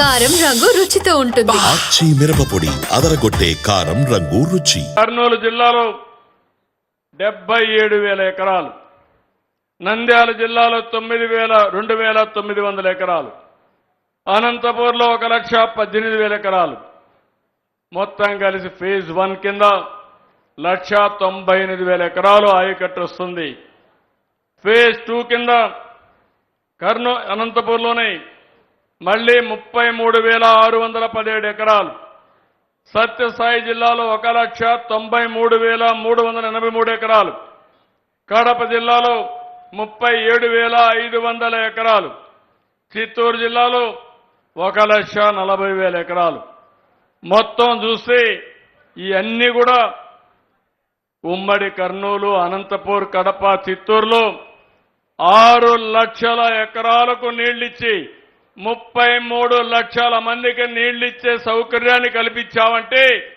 కారం రంగు రుచితో ఉంటుంది. ఆచి మిరపపొడి అదరగొట్టే కారం రంగు రుచి. కర్నూలు జిల్లాలో డెబ్బై ఏడు వేల ఎకరాలు. నంద్యాల జిల్లాలో తొమ్మిది వేల రెండు వేల తొమ్మిది వందల ఎకరాలు. అనంతపూర్లో ఒక లక్ష పద్దెనిమిది వేల ఎకరాలు. మొత్తం కలిసి ఫేజ్ వన్ కింద లక్ష తొంభై ఎనిమిది వేల ఎకరాలు ఆయకట్టు వస్తుంది. ఫేజ్ టూ కింద కర్నూ అనంతపూర్లోనే మళ్ళీ ముప్పై మూడు వేల ఆరు వందల పదిహేడు ఎకరాలు. సత్యసాయి జిల్లాలో ఒక లక్ష తొంభై మూడు వేల మూడు వందల ఎనభై మూడు ఎకరాలు. కడప జిల్లాలో ముప్పై ఏడు వేల ఐదు వందల ఎకరాలు. చిత్తూరు జిల్లాలో ఒక లక్ష నలభై వేల ఎకరాలు. మొత్తం చూస్తే ఇవన్నీ కూడా ఉమ్మడి కర్నూలు అనంతపూర్ కడప చిత్తూరులో ఆరు లక్షల ఎకరాలకు నీళ్ళిచ్చి ముప్పై మూడు లక్షల మందికి నీళ్ళిచ్చే సౌకర్యాన్ని కల్పించామంటే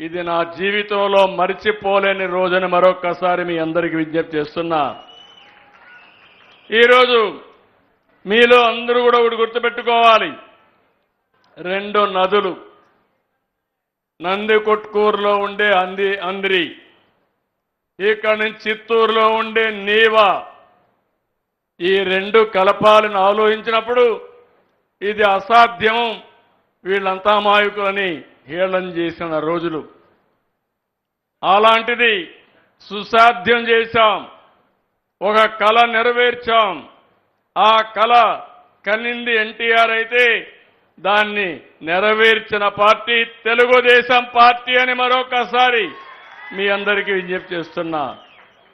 ఇది నా జీవితంలో మరిచిపోలేని రోజుని మరొక్కసారి మీ అందరికీ విజ్ఞప్తి చేస్తున్నా. ఈరోజు మీలో అందరూ కూడా ఒకటి గుర్తుపెట్టుకోవాలి. రెండు నదులు. నందికొట్కూరులో ఉండే అంది అంద్రి. ఇక్కడ నుంచి చిత్తూరులో ఉండే నీవా. ఈ రెండు కలపాలని ఆలోచించినప్పుడు ఇది అసాధ్యం. వీళ్ళంతా మాయకులని హేళన చేసిన రోజులు. అలాంటిది సుసాధ్యం చేశాం. ఒక కళ నెరవేర్చాం. ఆ కళ కనింది ఎన్టీఆర్ అయితే దాన్ని నెరవేర్చిన పార్టీ తెలుగుదేశం పార్టీ అని మరొకసారి మీ అందరికీ విజ్ఞప్తి చేస్తున్నా.